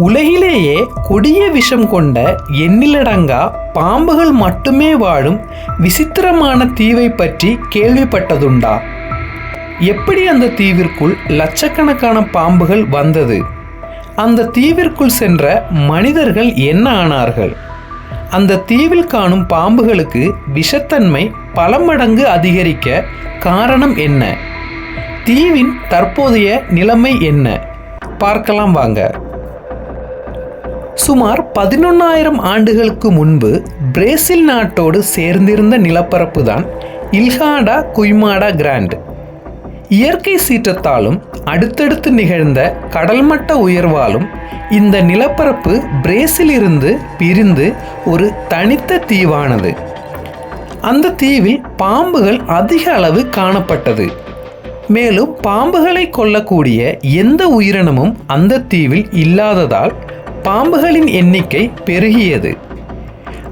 உலகிலேயே கொடிய விஷம் கொண்ட எண்ணிலடங்கா பாம்புகள் மட்டுமே வாழும் விசித்திரமான தீவை பற்றி கேள்விப்பட்டதுண்டா. எப்படி அந்த தீவிற்குள் லட்சக்கணக்கான பாம்புகள் வந்தது? அந்த தீவிற்குள் சென்ற மனிதர்கள் என்ன ஆனார்கள்? அந்த தீவில் காணும் பாம்புகளுக்கு விஷத்தன்மை பல மடங்கு அதிகரிக்க காரணம் என்ன? தீவின் தற்போதைய நிலைமை என்ன? பார்க்கலாம் வாங்க. சுமார் பதினொன்னாயிரம் ஆண்டுகளுக்கு முன்பு பிரேசில் நாட்டோடு சேர்ந்திருந்த நிலப்பரப்பு தான் இல்ஹாடா குய்மாடா கிராண்ட். இயற்கை சீற்றத்தாலும் அடுத்தடுத்து நிகழ்ந்த கடல்மட்ட உயர்வாலும் இந்த நிலப்பரப்பு பிரேசிலிருந்து பிரிந்து ஒரு தனித்த தீவானது. அந்த தீவில் பாம்புகள் அதிக அளவு காணப்பட்டது. மேலும் பாம்புகளை கொல்லக்கூடிய எந்த உயிரினமும் அந்த தீவில் இல்லாததால் பாம்புகளின் எண்ணிக்கை பெருகியது.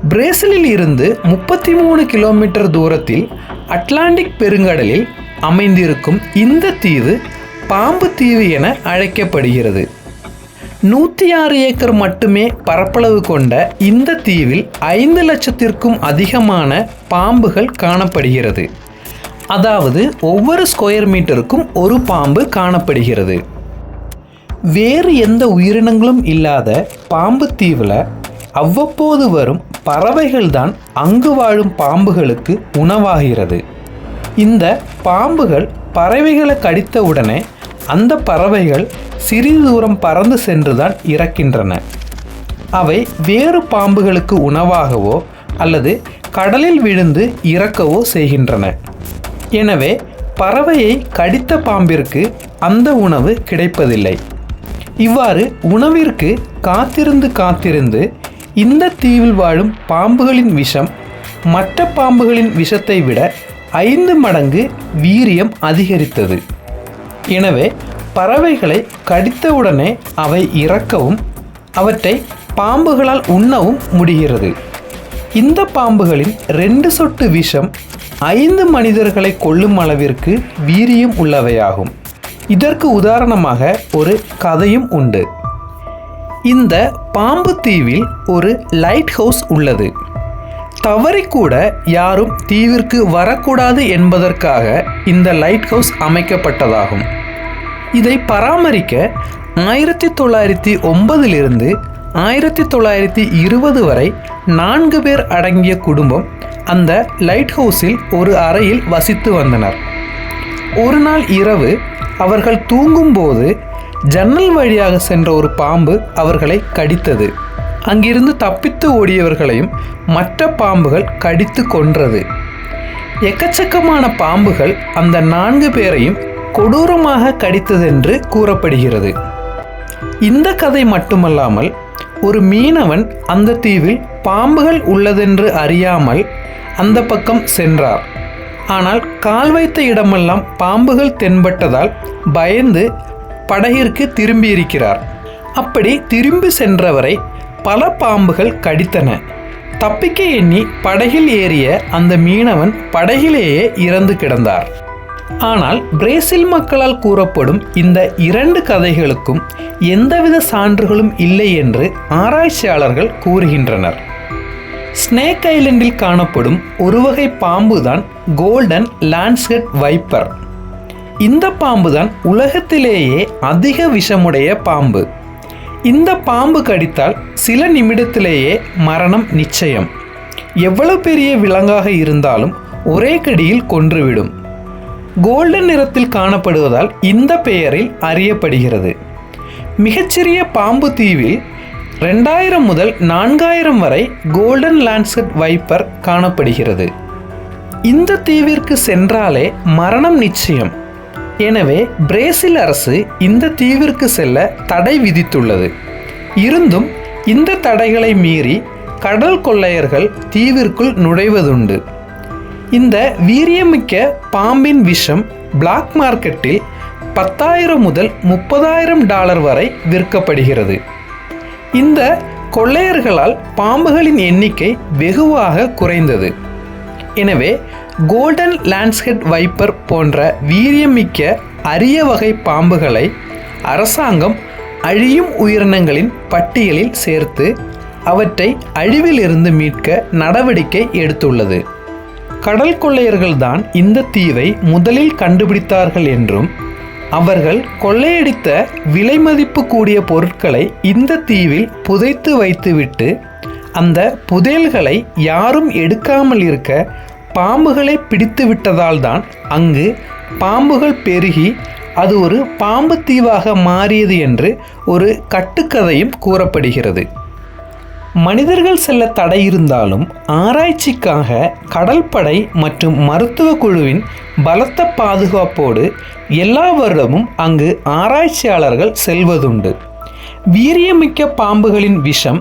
பிரேசிலில் இருந்து முப்பத்தி மூணு கிலோமீட்டர் தூரத்தில் அட்லாண்டிக் பெருங்கடலில் அமைந்திருக்கும் இந்த தீவு பாம்பு தீவு என அழைக்கப்படுகிறது. நூற்றி ஆறு ஏக்கர் மட்டுமே பரப்பளவு கொண்ட இந்த தீவில் ஐந்து லட்சத்திற்கும் அதிகமான பாம்புகள் காணப்படுகிறது. அதாவது ஒவ்வொரு ஸ்கொயர் மீட்டருக்கும் ஒரு பாம்பு காணப்படுகிறது. வேறு எந்த உயிரினங்களும் இல்லாத பாம்பு தீவில் அவ்வப்போது வரும் பறவைகள்தான் அங்கு வாழும் பாம்புகளுக்கு உணவாகிறது. இந்த பாம்புகள் பறவைகளை கடித்த உடனே அந்த பறவைகள் சிறிது தூரம் பறந்து சென்றுதான் இறக்கின்றன. அவை வேறு பாம்புகளுக்கு உணவாகவோ அல்லது கடலில் விழுந்து இறக்கவோ செய்கின்றன. எனவே பறவையை கடித்த பாம்பிற்கு அந்த உணவு கிடைப்பதில்லை. இவ்வாறு உணவிற்கு காத்திருந்து காத்திருந்து இந்த தீவில் வாழும் பாம்புகளின் விஷம் மற்ற பாம்புகளின் விஷத்தை விட ஐந்து மடங்கு வீரியம் அதிகரித்தது. எனவே பறவைகளை கடித்தவுடனே அவை இறக்கவும் அவற்றை பாம்புகளால் உண்ணவும் முடிகிறது. இந்த பாம்புகளின் ரெண்டு சொட்டு விஷம் ஐந்து மனிதர்களை கொல்லும் அளவிற்கு வீரியம் உள்ளவையாகும். இதற்கு உதாரணமாக ஒரு கதையும் உண்டு. இந்த பாம்பு தீவில் ஒரு லைட் ஹவுஸ் உள்ளது. தவறிக்கூட யாரும் தீவிற்கு வரக்கூடாது என்பதற்காக இந்த லைட் ஹவுஸ் அமைக்கப்பட்டதாகும். இதை பராமரிக்க ஆயிரத்தி தொள்ளாயிரத்தி ஒன்பதிலிருந்து ஆயிரத்தி தொள்ளாயிரத்தி இருபது வரை நான்கு பேர் அடங்கிய குடும்பம் அந்த லைட் ஹவுஸில் ஒரு அறையில் வசித்து வந்தனர். ஒரு நாள் இரவு அவர்கள் தூங்கும்போது ஜன்னல் வழியாக சென்ற ஒரு பாம்பு அவர்களை கடித்தது. அங்கிருந்து தப்பித்து ஓடியவர்களையும் மற்ற பாம்புகள் கடித்து கொன்றது. எக்கச்சக்கமான பாம்புகள் அந்த நான்கு பேரையும் கொடூரமாக கடித்ததென்று கூறப்படுகிறது. இந்த கதை மட்டுமல்லாமல் ஒரு மீனவன் அந்த தீவில் பாம்புகள் உள்ளதென்று அறியாமல் அந்த பக்கம் சென்றார். ஆனால் கால் வைத்த இடமெல்லாம் பாம்புகள் தென்பட்டதால் பயந்து படகிற்கு திரும்பியிருக்கிறார். அப்படி திரும்பி சென்றவரை பல பாம்புகள் கடித்தன. தப்பிக்க எண்ணி படகில் ஏறிய அந்த மீனவன் படகிலேயே இறந்து கிடந்தார். ஆனால் பிரேசில் மக்களால் கூறப்படும் இந்த இரண்டு கதைகளுக்கும் எந்தவித சான்றுகளும் இல்லை என்று ஆராய்ச்சியாளர்கள் கூறுகின்றனர். ஸ்னேக் ஐலண்டில் காணப்படும் ஒரு வகை பாம்புதான் கோல்டன் லான்ஸ்கெட் வைப்பர் இந்த பாம்பு தான் உலகத்திலேயே அதிக விஷமுடைய பாம்பு. இந்த பாம்பு கடித்தால் சில நிமிடத்திலேயே மரணம் நிச்சயம். எவ்வளவு பெரிய விலங்காக இருந்தாலும் ஒரே கடியில் கொன்றுவிடும். கோல்டன் நிறத்தில் காணப்படுவதால் இந்த பெயரில் அறியப்படுகிறது. மிகச்சிறிய பாம்பு தீவில் ரெண்டாயிரம் முதல் நான்காயிரம் வரை கோல்டன் லான்செட் வைப்பர் காணப்படுகிறது. இந்த தீவிற்கு சென்றாலே மரணம் நிச்சயம். எனவே பிரேசில் அரசு இந்த தீவிற்கு செல்ல தடை விதித்துள்ளது. இருந்தும் இந்த தடைகளை மீறி கடல் கொள்ளையர்கள் தீவிற்குள் நுழைவதுண்டு. இந்த வீரியமிக்க பாம்பின் விஷம் பிளாக் மார்க்கெட்டில் பத்தாயிரம் முதல் முப்பதாயிரம் டாலர் வரை விற்கப்படுகிறது. இந்த கொள்ளையர்களால் பாம்புகளின் எண்ணிக்கை வெகுவாக குறைந்தது. எனவே கோல்டன் லேண்ட்ஸ்கெட் வைப்பர் போன்ற வீரியமிக்க அரிய வகை பாம்புகளை அரசாங்கம் அழியும் உயிரினங்களின் பட்டியலில் சேர்த்து அவற்றை அழிவிலிருந்து மீட்க நடவடிக்கை எடுத்துள்ளது. கடல் கொள்ளையர்கள்தான் இந்த தீவை முதலில் கண்டுபிடித்தார்கள் என்றும் அவர்கள் கொள்ளையடித்த விலைமதிப்பு கூடிய பொருட்களை இந்த தீவில் புதைத்து வைத்துவிட்டு அந்த புதையல்களை யாரும் எடுக்காமல் இருக்க பாம்புகளை பிடித்து விட்டதால் தான் அங்கு பாம்புகள் பெருகி அது ஒரு பாம்பு தீவாக மாறியது என்று ஒரு கட்டுக்கதையும் கூறப்படுகிறது. மனிதர்கள் செல்ல தடை இருந்தாலும் ஆராய்ச்சிக்காக கடற்படை மற்றும் மருத்துவ குழுவின் பலத்த பாதுகாப்போடு எல்லா வருடமும் அங்கு ஆராய்ச்சியாளர்கள் செல்வதுண்டு. வீரியமிக்க பாம்புகளின் விஷம்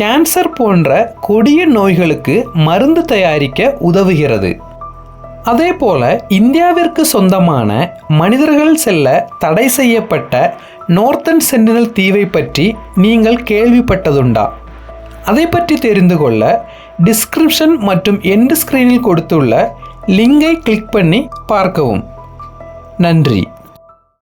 கேன்சர் போன்ற கொடிய நோய்களுக்கு மருந்து தயாரிக்க உதவுகிறது. அதேபோல இந்தியாவிற்கு சொந்தமான மனிதர்கள் செல்ல தடை செய்யப்பட்ட நோர்த்தன் சென்டினல் தீவை பற்றி நீங்கள் கேள்விப்பட்டதுண்டா? அதை பற்றி தெரிந்து கொள்ள டிஸ்கிரிப்ஷன் மற்றும் எண்டு ஸ்க்ரீனில் கொடுத்துள்ள லிங்கை கிளிக் பண்ணி பார்க்கவும். நன்றி.